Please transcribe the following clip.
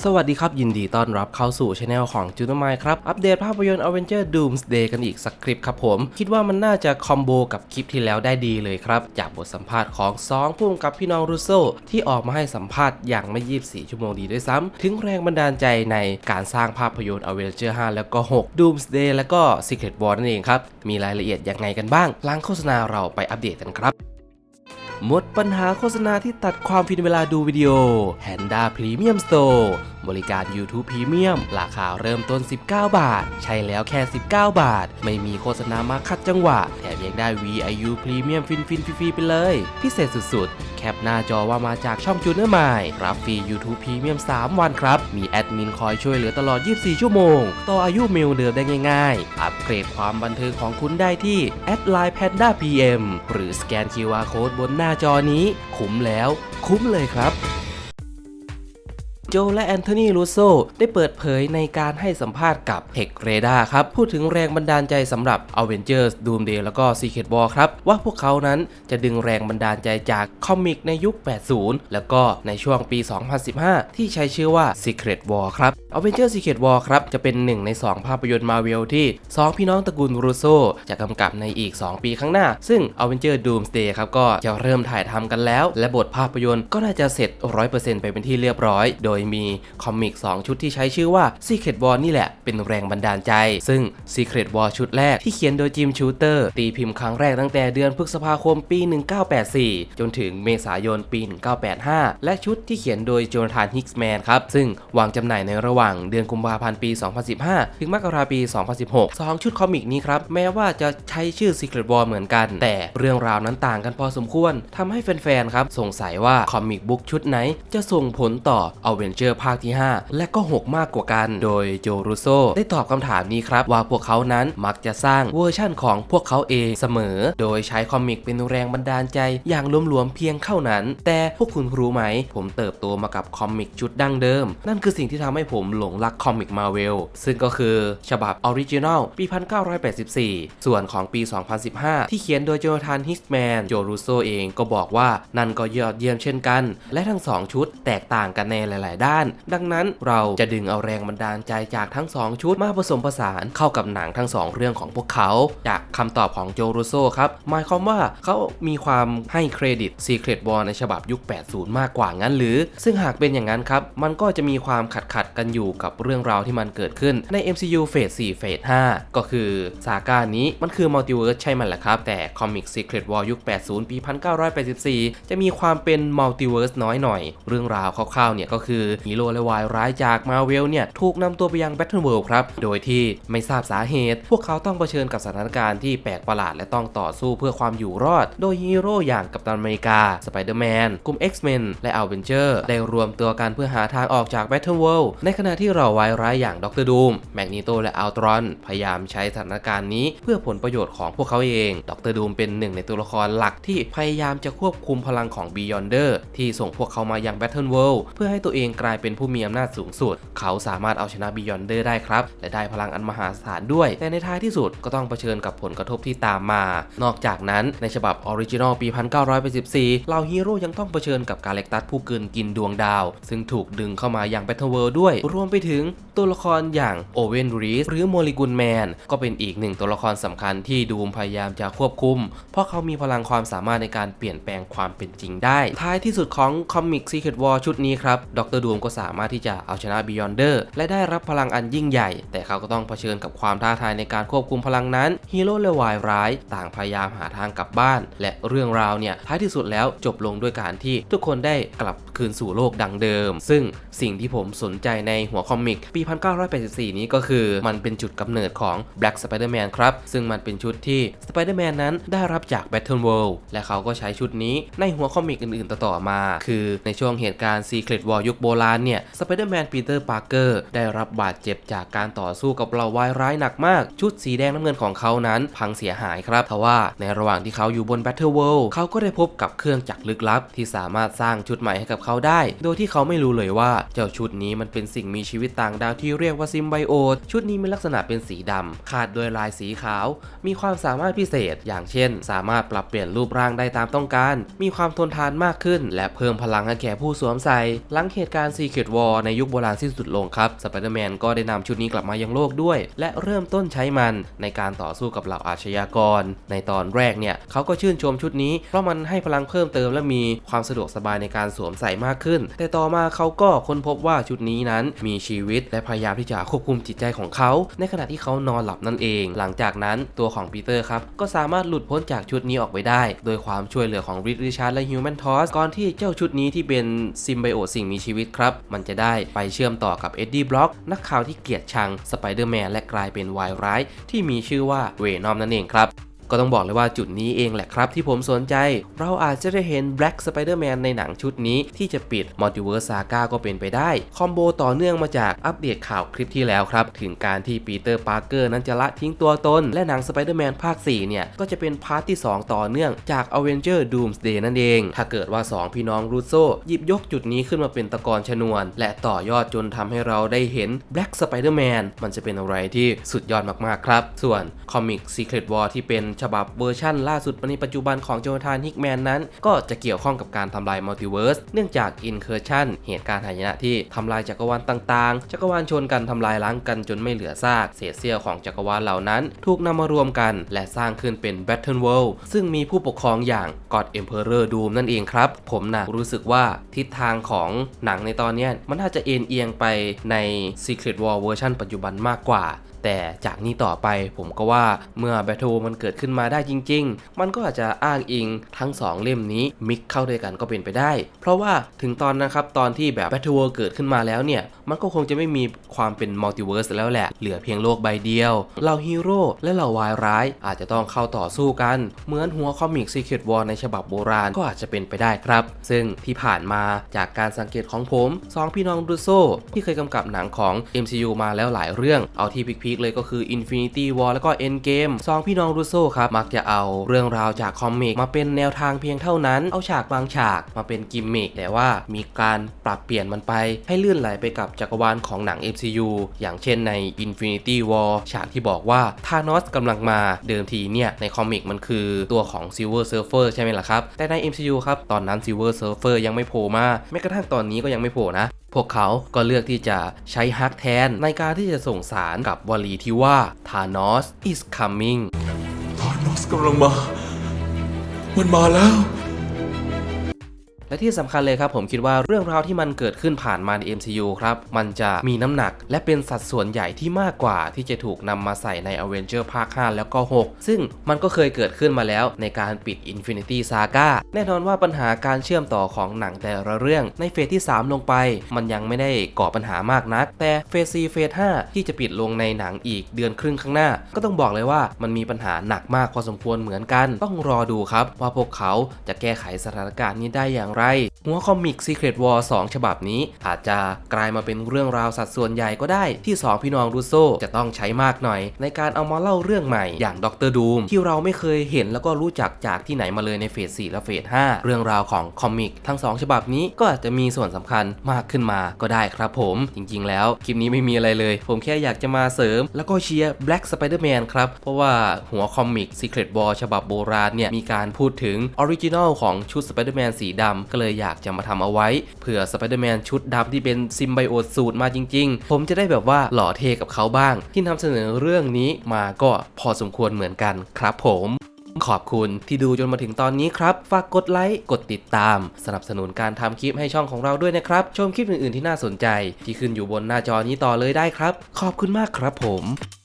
สวัสดีครับ ยินดีต้อนรับเข้าสู่ช anel ของจูน m มครับ อัปเดตภาพยนตร์ Avenger Doomsday กันอีกสักคลิปครับผม คิดว่ามันน่าจะคอมโบกับคลิปที่แล้วได้ดีเลยครับ จากบทสัมภาษณ์ของ2ผู้กำกับพี่น้องรูโซที่ออกมาให้สัมภาษณ์อย่างไม่ยีบ24 ชั่วโมงดีด้วยซ้ำ ถึงแรงบันดาลใจในการสร้างภาพยนตร์ Avenger 5 แล้วก็ 6 Doomsday แล้วก็ Secret War นั่นเองครับ มีรายละเอียดยังไงกันบ้างหลังโฆษณาเราไปอัปเดตกันครับ หมดปัญหาโฆษณาที่ตัดความฟินเวลาดูวิดีโอ Handa Premium Store บริการ YouTube Premium ราคาเริ่มต้น 19 บาท ใช่แล้วแค่ 19 บาท ไม่มีโฆษณามาคัดจังหวะ แถมยังได้ VIU Premium ฟินฟินฟรีๆไปเลย พิเศษสุดๆ แคปหน้าจอว่ามาจากช่องจูเนอร์มายรับฟรี YouTube Premium 3 วันครับ มีแอดมินคอยช่วยเหลือตลอด 24 ชั่วโมง ต่ออายุเมลเดิมได้ง่ายๆ อัปเกรดความบันเทิงของคุณได้ที่แอดไลน์ Panda PM หรือสแกน QR Code บนหน้าจอนี้ คุ้มแล้ว คุ้มเลยครับ โจและแอนโทนีรูโซได้เปิดเผยในการให้สัมภาษณ์กับ h e c r a d a ครับ พูดถึงแรงบันดาลใจสำหรับ Avengers Doomsday แล้วก็ Secret War ครับ ว่าพวกเขานั้นจะดึงแรงบันดาลใจจากคอมิกในยุค 80 แล้วก็ในช่วงปี 2015 ที่ใช้ชื่อว่า Secret War ครับ Avengers Secret War ครับ จะเป็นหนึ่งใน 2 ภาพยนตร์มาเวลที่ 2 พี่น้องตระกูลรูโซจะกำกับในอีก 2 ปีข้างหน้า ซึ่ง Avengers Doomsday ครับก็จะเริ่มถ่ายทำกันแล้ว และบทภาพยนตร์ก็น่าจะเสร็จ 100%ไปเป็นที่เรียบร้อย โดยมีคอมิก 2 ชุดที่ใช้ชื่อว่า Secret War นี่แหละ เป็นแรงบันดาลใจ ซึ่ง Secret War ชุดแรกที่เขียนโดยจิมชูเตอร์ ตีพิมพ์ครั้งแรกตั้งแต่เดือนพฤษภาคมปี 1984 จนถึงเมษายนปี 1985 และชุดที่เขียนโดยโจนาธานฮิกส์แมนครับ ซึ่งวางจำหน่ายในระหว่างเดือนกุมภาพันธ์ปี 2015 ถึงมกราปี 2016 2 ชุดคอมิกนี้ครับ แม้ว่าจะใช้ชื่อ Secret War เหมือนกัน แต่เรื่องราวนั้นต่างกันพอสมควรทำให้แฟนๆครับสงสัยว่าคอมิกบุ๊กชุดไหนจะส่งผลต่อ Avenger ภาคที่ 5 และก็ 6 มากกว่ากัน โดยโจรูโซได้ตอบคำถามนี้ครับ ว่าพวกเขานั้นมักจะสร้างเวอร์ชั่นของพวกเขาเองเสมอ โดยใช้คอมิกเป็นแรงบันดาลใจอย่างรวมๆเพียงเท่านั้น แต่พวกคุณรู้ไหม ผมเติบโตมากับคอมิกชุดดั้งเดิม นั่นคือสิ่งที่ทำให้ผมหลงรักคอมิกมาเวลซึ่งก็คือฉบับออริจินอลปี 1984 ส่วนของปี 2015 ที่เขียนโดยโจนาธานฮิกแมนโจรูโซเองก็บอกว่านั่นก็ยอดเยี่ยมเช่นกัน และทั้งสองชุดแตกต่างกันในหลาย ๆด้าน ดังนั้นเราจะดึงเอาแรงบันดาลใจจากทั้ง 2 ชุดมาผสมผสานเข้ากับหนังทั้ง 2 เรื่องของพวกเขา จากคำตอบของโจรูโซครับหมายความว่าเขามีความให้เครดิต Secret War ในฉบับยุค 80 มากกว่างั้นหรือ ซึ่งหากเป็นอย่างนั้นครับมันก็จะมีความขัดขัดกันอยู่กับเรื่องราวที่มันเกิดขึ้นใน MCU เฟส4เฟส5ก็คือซาก้านี้มันคือมัลติเวิร์สใช่ไหมล่ะครับ แต่คอมิก Secret War ยุค 80 ปี 1984 จะมีความเป็นมัลติเวิร์สน้อยหน่อย เรื่องราวคร่าวๆเนี่ยก็คือฮีโร่และวายร้ายจากมาเวลเนี่ยถูกนำตัวไปยัง Battle World ครับ โดยที่ไม่ทราบสาเหตุ พวกเขาต้องเผชิญกับสถานการณ์ที่แปลกประหลาดและต้องต่อสู้เพื่อความอยู่รอด โดยฮีโร่อย่างกัปตันอเมริกา สไปเดอร์แมน กลุ่ม X-Men และ a v e n g e r ได้รวมตัวกันเพื่อหาทางออกจาก Battle World ในขณะที่เราวายร้ายอย่างด็อกเตอร์ดูมแมกนีโตและอัลตรอนพยายามใช้สถานการณ์นี้เพื่อผลประโยชน์ของพวกเขาเองด็อกเตอร์ดูมเป็นหนึ่งในตัวละครหลักที่พยายามจะควบคุมพลังของ Beyonder ที่ส่งพวกเขามายัง Battle World เพื่อให้ตัวเองกลายเป็นผู้มีอำนาจสูงสุด เขาสามารถเอาชนะ Beyonder ได้ครับ และได้พลังอันมหาศาลด้วย แต่ในท้ายที่สุดก็ต้องเผชิญกับผลกระทบที่ตามมา นอกจากนั้นในฉบับออริจินอลปี 1984เหล่าฮีโร่ยังต้องเผชิญกับกาเล็กตัสผู้เกินกินดวงดาว ซึ่งถูกดึงเข้ามายัง Battle World ด้วย รวมไปถึงตัวละครอย่างโอเวนรีสหรือโมลิกุลแมนก็เป็นอีกหนึ่งตัวละครสำคัญที่ดูมพยายามจะควบคุม เพราะเขามีพลังความสามารถในการเปลี่ยนแปลงความเป็นจริงได้ ท้ายที่สุดของคอมิก Secret War ชุดนี้ครับดรดูมก็สามารถที่จะเอาชนะ Beyonder และได้รับพลังอันยิ่งใหญ่ แต่เขาก็ต้องเผชิญกับความท้าทายในการควบคุมพลังนั้นฮีโร่และวายร้าย ต่างพยายามหาทางกลับบ้าน และเรื่องราวเนี่ยท้ายที่สุดแล้วจบลงด้วยการที่ทุกคนได้กลับคืนสู่โลกดังเดิม ซึ่งสิ่งที่ผมสนใจในหัวคอมิกปี 1984 นี้ก็คือมันเป็นจุดกำเนิดของ Black Spider-Man ครับ ซึ่งมันเป็นชุดที่ Spider-Man นั้นได้รับจาก Battle World และเขาก็ใช้ชุดนี้ในหัวคอมิกอื่นๆ ต่อๆมา คือในช่วงเหตุการณ์ Secret War ยุคโบราณเนี่ย Spider-Man Peter Parker ได้รับบาดเจ็บจากการต่อสู้กับเหล่าวายร้ายหนักมาก ชุดสีแดงน้ำเงินของเขานั้นพังเสียหายครับทว่าในระหว่างที่เขาอยู่บน Battle World เขาก็ได้พบกับเครื่องจักรลึกลับ ที่สามารถสร้างชุดใหม่ให้กับเขาได้ โดยที่เขาไม่รู้เลยว่าเจ้าชุดนี้มันเป็นสิ่งมีชีวิตต่างดาวที่เรียกว่าซิมไบโอตชุดนี้มีลักษณะเป็นสีดำขาดด้วยลายสีขาว มีความสามารถพิเศษ อย่างเช่น สามารถปรับเปลี่ยนรูปร่างได้ตามต้องการ มีความทนทานมากขึ้น และเพิ่มพลังให้แก่ผู้สวมใส่หลังเหตุการณ์การ Secret War ในยุคโบราณสิ้นสุดลงครับสไปเดอร์แมนก็ได้นำชุดนี้กลับมายังโลกด้วย และเริ่มต้นใช้มันในการต่อสู้กับเหล่าอาชญากร ในตอนแรกเนี่ยเขาก็ชื่นชมชุดนี้ เพราะมันให้พลังเพิ่มเติมและมีความสะดวกสบายในการสวมใส่มากขึ้น แต่ต่อมาเขาก็ค้นพบว่าชุดนี้นั้นมีชีวิตและพยายามที่จะควบคุมจิตใจของเขา ในขณะที่เขานอนหลับนั่นเอง หลังจากนั้นตัวของปีเตอร์ครับก็สามารถหลุดพ้นจากชุดนี้ออกไปได้ โดยความช่วยเหลือของริดริชาร์ดและฮิวแมนทอสก่อนที่เจ้าชุดนี้ที่เป็นซิมไบโอสิ่งมีชีวิตครับ มันจะได้ไปเชื่อมต่อกับเอ็ดดี้บล็อกนักข่าวที่เกลียดชังสไปเดอร์แมนและกลายเป็นวายร้าย ที่มีชื่อว่าเวนอมนั่นเองครับ ก็ต้องบอกเลยว่าจุดนี้เองแหละครับที่ผมสนใจ เราอาจจะได้เห็น Black Spider-Man ในหนังชุดนี้ที่จะปิด Multiverse Saga ก็เป็นไปได้ คอมโบต่อเนื่องมาจากอัปเดตข่าวคลิปที่แล้วครับ ถึงการที่ปีเตอร์ปาร์เกอร์นั้นจะละทิ้งตัวตน และหนัง Spider-Man ภาค 4 เนี่ย ก็จะเป็นพาร์ทที่ 2 ต่อเนื่องจาก Avenger Doomsday นั่นเอง ถ้าเกิดว่า 2 พี่น้องรูโซหยิบยกจุดนี้ขึ้นมาเป็นตะกอนชนวน และต่อยอดจนทำให้เราได้เห็น Black Spider-Man มันจะเป็นอะไรที่สุดยอดมากๆครับ ส่วนคอมิก Secret War ที่เป็นฉบับเวอร์ชั่นล่าสุดในปัจจุบันของโจนาธานฮิกแมนนั้น ก็จะเกี่ยวข้องกับการทำลายมัลติเวิร์สเนื่องจาก Incursion เหตุการณ์หายนะที่ทำลายจักรวาลต่างๆ จักรวาลชนกันทำลายล้างกันจนไม่เหลือซาก เศษเสี้ยวของจักรวาลเหล่านั้น ถูกนำมารวมกัน และสร้างขึ้นเป็น Battle World ซึ่งมีผู้ปกครองอย่าง God Emperor Doom นั่นเองครับ ผมนะรู้สึกว่าทิศทางของหนังในตอนนี้มันน่าจะเอ็นเอียงไปใน Secret War เวอร์ชันปัจจุบันมากกว่า แต่จากนี้ต่อไปผมก็ว่าเมื่อ Battle มันเกิดขึ้นมาได้จริง ๆ มันก็อาจจะอ้างอิงทั้ง 2 เล่มนี้มิกเข้าด้วยกันก็เป็นไปได้ เพราะว่าถึงตอนนะครับตอนที่แบบ Battle World เกิดขึ้นมาแล้วเนี่ย มันก็คงจะไม่มีความเป็นมัลติเวิร์สแล้วแหละ เหลือเพียงโลกใบเดียวเหล่าฮีโร่และเหล่าวายร้าย อาจจะต้องเข้าต่อสู้กัน เหมือนหัวคอมิก Secret War ในฉบับโบราณก็อาจจะเป็นไปได้ครับ ซึ่งที่ผ่านมาจากการสังเกตของผมสองพี่น้องดูโซที่เคยกำกับหนังของ MCU มาแล้วหลายเรื่องเอาที่พีคเลยก็คือ Infinity War แล้วก็ Endgame สองพี่น้องดูโซครับ มักจะเอาเรื่องราวจากคอมิกมาเป็นแนวทางเพียงเท่านั้น เอาฉากบางฉากมาเป็นกิมมิคแต่ว่ามีการปรับเปลี่ยนมันไปให้เลื่อนไหลไปกับจักรวาลของหนัง MCU อย่างเช่นใน Infinity War ฉากที่บอกว่าธานอสกำลังมาเดิมทีเนี่ย ในคอมิกมันคือตัวของ Silver Surfer ใช่ไหมล่ะครับ แต่ใน MCU ครับ ตอนนั้น Silver Surfer ยังไม่โผล่มาแม้กระทั่งตอนนี้ก็ยังไม่โผล่นะ พวกเขาก็เลือกที่จะใช้ฮักแทนในการที่จะส่งสารกับวลีที่ว่า Thanos is coming Thanos กำลังมา มันมาแล้ว และที่สำคัญเลยครับผมคิดว่าเรื่องราวที่มันเกิดขึ้นผ่านมาใน MCU ครับ มันจะมีน้ำหนัก และเป็นสัดส่วนใหญ่ที่มากกว่าที่จะถูกนำมาใส่ใน Avenger ภาค 5 แล้วก็ 6 ซึ่งมันก็เคยเกิดขึ้นมาแล้วในการปิด Infinity Saga แน่นอนว่าปัญหาการเชื่อมต่อของหนังแต่ละเรื่องในเฟสที่ 3 ลงไป มันยังไม่ได้ก่อปัญหามากนัก แต่เฟส4เฟส5ที่จะปิดลงในหนังอีกเดือนครึ่งข้างหน้า ก็ต้องบอกเลยว่ามันมีปัญหาหนักมากพอสมควรเหมือนกัน ต้องรอดูครับว่าพวกเขาจะแก้ไขสถานการณ์นี้ได้อย่างไรใคร หัวคอมิก Secret War 2 ฉบับนี้ อาจจะกลายมาเป็นเรื่องราวสัดส่วนใหญ่ก็ได้ที่ 2 พี่น้องรูโซจะต้องใช้มากหน่อย ในการเอามาเล่าเรื่องใหม่อย่างด็อกเตอร์ดูมที่เราไม่เคยเห็นแล้วก็รู้จักจากที่ไหนมาเลยในเฟส 4 และเฟส 5 เรื่องราวของคอมิก ทั้ง 2 ฉบับนี้ก็อาจจะมีส่วนสำคัญมากขึ้นมาก็ได้ครับผมจริง ๆ แล้วคลิปนี้ไม่มีอะไรเลย ผมแค่อยากจะมาเสริม แล้วก็เชียร์ Black Spider-Man ครับเพราะว่าหัวคอมิก Secret War ฉบับโบราณเนี่ยมีการพูดถึงออริจินอลของชุด Spider-Man สีดำก็เลยอยากจะมาทำเอาไว้เผื่อ Spider-Man ชุดดำที่เป็นซิมไบโอสูตรมาจริง ๆ ผมจะได้แบบว่าหล่อเทกับเขาบ้าง ที่นำเสนอเรื่องนี้มาก็พอสมควรเหมือนกันครับผมขอบคุณที่ดูจนมาถึงตอนนี้ครับ ฝากกดไลค์ กดติดตาม สนับสนุนการทำคลิปให้ช่องของเราด้วยนะครับ ชมคลิปอื่นๆที่น่าสนใจ ที่ขึ้นอยู่บนหน้าจอนี้ต่อเลยได้ครับ ขอบคุณมากครับผม